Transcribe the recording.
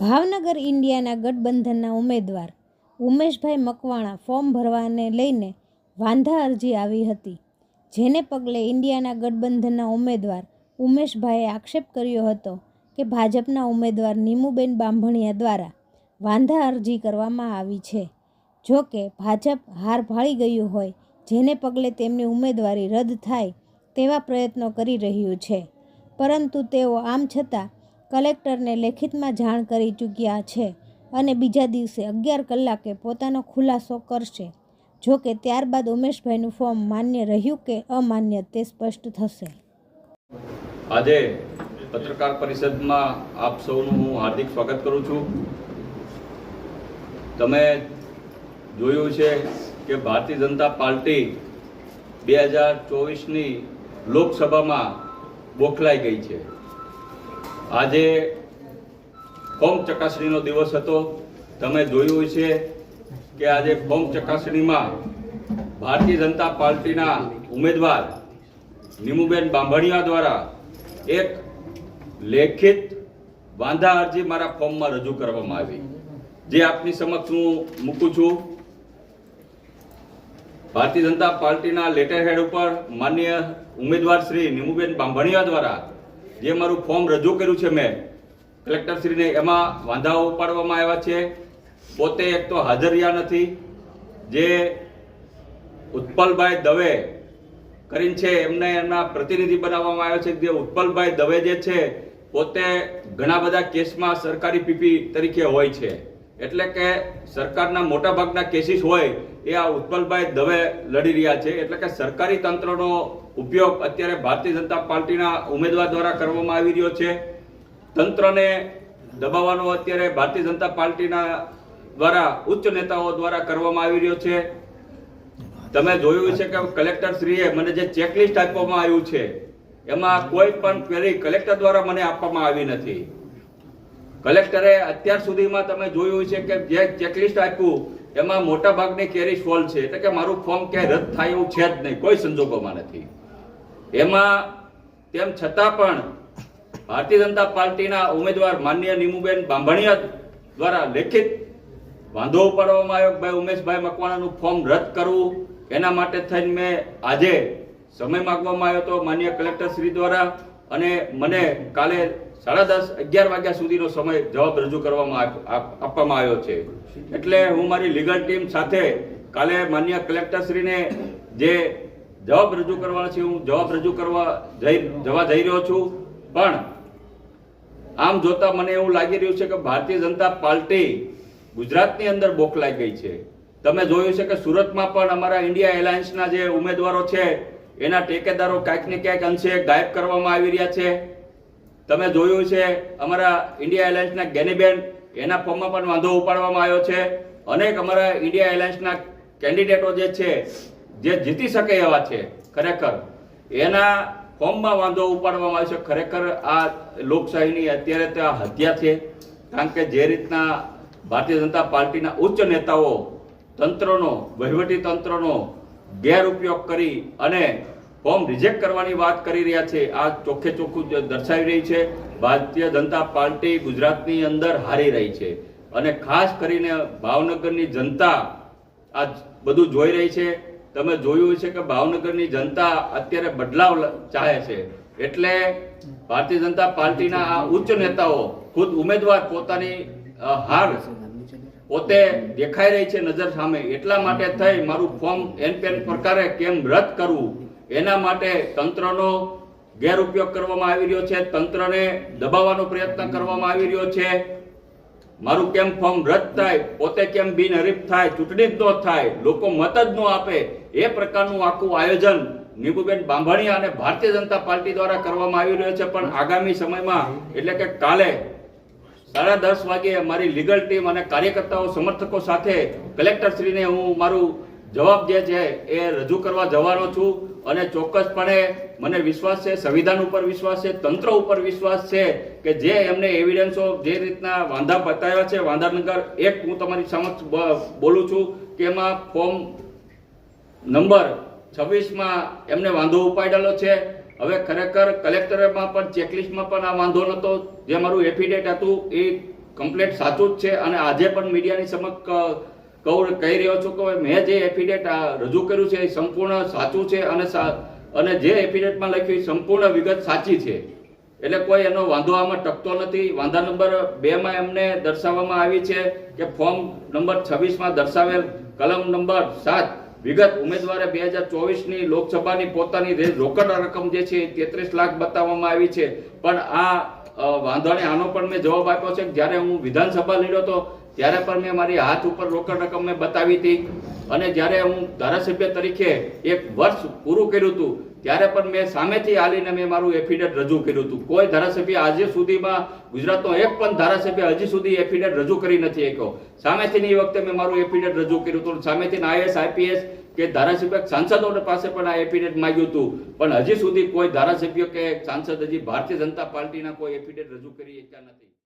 ભાવનગર ઇન્ડિયાના ગઠબંધનના ઉમેદવાર ઉમેશભાઈ મકવાણા ફોર્મ ભરવાને લઈને વાંધા અરજી આવી હતી, જેને પગલે ઇન્ડિયાના ગઠબંધનના ઉમેદવાર ઉમેશભાઈએ આક્ષેપ કર્યો હતો કે ભાજપના ઉમેદવાર નીમુબેન બાંભણિયા દ્વારા વાંધા અરજી કરવામાં આવી છે. જો કે ભાજપ હાર ભાળી ગયું હોય, જેને પગલે તેમની ઉમેદવારી રદ થાય તેવા પ્રયત્નો કરી રહ્યું છે. પરંતુ તેઓ આમ છતાં કલેક્ટરને લેખિતમાં જાણ કરી ચૂક્યા છે અને બીજા દિવસે અગિયાર કલાકે પોતાનો ખુલાસો કરશે. જો કે ત્યારબાદ ઉમેશભાઈનું ફોર્મ માન્ય રહ્યું કે અમાન્ય તે સ્પષ્ટ થશે. આજે પત્રકાર પરિષદમાં આપ સૌનું હું હાર્દિક સ્વાગત કરું છું. તમે જોયું છે કે ભારતીય જનતા પાર્ટી બે હજાર ચોવીસની લોકસભામાં બોખલાઈ ગઈ છે. આજે ફોર્મ ચકાસણીનો દિવસ હતો. તમે જોયું છે કે આજે ફોર્મ ચકાસણીમાં ભારતીય જનતા પાર્ટીના ઉમેદવાર નીમુબેન બાંભણિયા દ્વારા એક લેખિત વાંધા અરજી મારા ફોર્મમાં રજૂ કરવામાં આવી. જે આપની સમક્ષ હું મૂકું છું. ભારતીય જનતા પાર્ટીના લેટર હેડ ઉપર માન્ય ઉમેદવાર શ્રી નીમુબેન બાંભણિયા દ્વારા જે મારું ફોર્મ રજૂ કર્યું છે મેં કલેક્ટરશ્રીને એમાં વાંધાઓ ઉપાડવામાં આવ્યા છે. પોતે એક તો હાજર રહ્યા નથી. જે ઉત્પલભાઈ દવે કરીને છે, એમને એમના પ્રતિનિધિ બનાવવામાં આવ્યા છે. જે ઉત્પલભાઈ દવે જે છે, પોતે ઘણા બધા કેસમાં સરકારી પીપી તરીકે હોય છે. એટલે કે સરકારના મોટાભાગના કેસીસ હોય એ આ ઉત્પલભાઈ દવે લડી રહ્યા છે. એટલે કે સરકારી તંત્રનો ઉપયોગ અત્યારે ભારતીય જનતા પાર્ટીના ઉમેદવાર દ્વારા કરવામાં આવી રહ્યો છે. તંત્રને દબાવવાનો અત્યારે ભારતીય જનતા પાર્ટીના દ્વારા ઉચ્ચ નેતાઓ દ્વારા કરવામાં આવી રહ્યો છે. તમે જોયું છે કે કલેક્ટર શ્રીએ મને જે ચેકલિસ્ટ આપવામાં આવ્યું છે, એમાં કોઈ પણ ક્વેરી કલેક્ટર દ્વારા મને આપવામાં આવી નથી. કલેક્ટરે અત્યાર સુધીમાં તમે જોયું છે કે જે ચેકલિસ્ટ આપ્યું એમાં મોટા ભાગની કેરી સોલ્વ છે. એટલે કે મારું ફોર્મ ક્યાંય રદ થાય એવું છે જ નહીં. કોઈ સંજોગોમાં નથી. એમાં તેમ છતાં પણ ભારતીય જનતા પાર્ટીના ઉમેદવાર માન્ય નીમુબેન બાંભણિયા દ્વારા લેખિત વાંધો ઉપાડવામાં આવ્યો ભાઈ ઉમેશભાઈ મકવાણાનું ફોર્મ રદ કરવું, એના માટે થઈને મેં આજે સમય માગવામાં આવ્યો હતો માન્ય કલેક્ટર શ્રી દ્વારા અને મને કાલે સાડા દસ, અગિયાર વાગ્યા સુધીનો સમય જવાબ રજૂ કરવામાં આપ- આપ- આપવામાં આવ્યો છે. એટલે હું મારી લીગલ ટીમ સાથે કાલે માન્ય કલેક્ટર શ્રીને જે જવાબ રજૂ કરવાના છે, હું જવાબ રજૂ કરવા જઈ, જવા જઈ રહ્યો છું. પણ આમ જોતા મને એવું લાગી રહ્યું છે કે ભારતીય જનતા પાર્ટી ગુજરાતની અંદર બોખલાઈ ગઈ છે. તમે જોયું છે કે સુરતમાં પણ અમારા ઇન્ડિયા એલાયન્સના જે ઉમેદવારો છે, એના ટેકેદારો ક્યાંક ને ક્યાંક અંશે ગાયબ કરવામાં આવી રહ્યા છે. તમે જોયું છે, અમારા ઇન્ડિયા એરલાઇન્સના ગેનીબેન એના ફોર્મમાં પણ વાંધો ઉપાડવામાં આવ્યો છે. અનેક અમારા ઇન્ડિયા એરલાઇન્સના કેન્ડિડેટો જે છે, જે જીતી શકે એવા છે, ખરેખર. એના ફોર્મમાં વાંધો ઉપાડવામાં આવ્યો છે, ખરેખર આ લોકશાહીની અત્યારે તો આ હત્યા છે. કારણ કે જે રીતના ભારતીય જનતા પાર્ટીના ઉચ્ચ નેતાઓ તંત્રનો, વહીવટી તંત્રનો ગેરઉપયોગ કરી અને ફોર્મ રિજેક્ટ કરવાની વાત કરી રહ્યા છે. આ ચોખ્ખે ચોખ્ખું દર્શાવી રહી છે. ભારતીય જનતા પાર્ટી ગુજરાતની અંદર હારી રહી છે. અને ખાસ કરીને ભાવનગરની જનતા આ બધું જોઈ રહી છે. તમે જોયું છે કે ભાવનગરની જનતા અત્યારે બદલાવ ચાહે છે. એટલે ભારતીય જનતા પાર્ટીના આ ઉચ્ચ નેતાઓ ખુદ ઉમેદવાર પોતાની હાર પોતે દેખાઈ રહી છે નજર સામે. એટલા માટે થઈ મારું ફોર્મ એન પેન પ્રકારે કેમ રદ કરવું એના માટે તંત્રનો ગેરઉપયોગ કરવામાં આવી રહ્યો છે, તંત્રને દબાવવાનો પ્રયત્ન કરવામાં આવી રહ્યો છે. મારું કેમ ફોર્મ રદ થાય, પોતે કેમ બિનહરીફ થાય, ચૂંટણી જ ન થાય, લોકો મત જ ન આપે, એ પ્રકારનું આખું આયોજન નીબુબેન બાંભણિયા અને ભારતીય જનતા પાર્ટી દ્વારા કરવામાં આવી રહ્યો છે. પણ આગામી સમયમાં, એટલે કે કાલે સાડા દસ વાગે મારી લીગલ ટીમ અને કાર્યકર્તાઓ સમર્થકો સાથે કલેક્ટરશ્રીને હું મારું જવાબ જે છે એ રજૂ કરવા જવાનો છું અને ચોક્કસપણે મને વિશ્વાસ છે, સંવિધાન ઉપર વિશ્વાસ છે, તંત્ર ઉપર વિશ્વાસ છે કે જે એમને એવિડન્સો જે રીતના વાંધા બતાવ્યા છે વાંધાનગર એક હું તમારી સમક્ષ બોલું છું કે એમાં ફોર્મ નંબર છવ્વીસમાં એમને વાંધો ઉપાડેલો છે. હવે ખરેખર કલેક્ટરમાં પણ ચેકલિસ્ટમાં પણ આ વાંધો નહોતો. જે મારું એફિડેટ હતું એ કમ્પ્લેટ સાચું જ છે અને આજે પણ મીડિયાની સમક્ષ કહું, કહી રહ્યો છું કે મેં જે એફિડેટ રજૂ કર્યું છે એ સંપૂર્ણ સાચું છે અને અને જે એફિડેટમાં લખ્યું સંપૂર્ણ વિગત સાચી છે. એટલે કોઈ એનો વાંધો આમાં ટકતો નથી. વાંધા નંબર બેમાં એમને દર્શાવવામાં આવી છે કે ફોર્મ નંબર છવ્વીસમાં દર્શાવેલ કલમ નંબર સાત વિગત ઉમેદવારે બે હજાર ચોવીસની લોકસભાની પોતાની રોકડ રકમ જે છે તેત્રીસ લાખ બતાવવામાં આવી છે. પણ આ વાંધોને આનો પણ મેં જવાબ આપ્યો છે કે જ્યારે હું વિધાનસભા લડ્યો હતો ત્યારે પણ મેં મારી હાથ ઉપર રોકડ રકમ મેં બતાવી હતી. અને જ્યારે હું ધારાસભ્ય તરીકે એક વર્ષ પૂરું કર્યું હતું, ત્યારે પણ મેં સામેથી હાલીને મેં મારું એફિડેટ રજૂ કર્યું હતું. કોઈ ધારાસભ્ય આજે સુધીમાં ગુજરાતનો એક પણ ધારાસભ્ય હજી સુધી એફિડેટ રજૂ કરી નથી શક્યો. સામેથી એ વખતે મેં મારું એફિડેટ રજૂ કર્યું હતું. સામેથી આઈએસ આઈપીએસ કે ધારાસભ્ય સાંસદો પાસે પણ આ એફિડેટ માંગ્યું હતું. પણ હજી સુધી કોઈ ધારાસભ્ય કે સાંસદ હજી ભારતીય જનતા પાર્ટીના કોઈ એફિડેટ રજૂ કરી શક્યા નથી.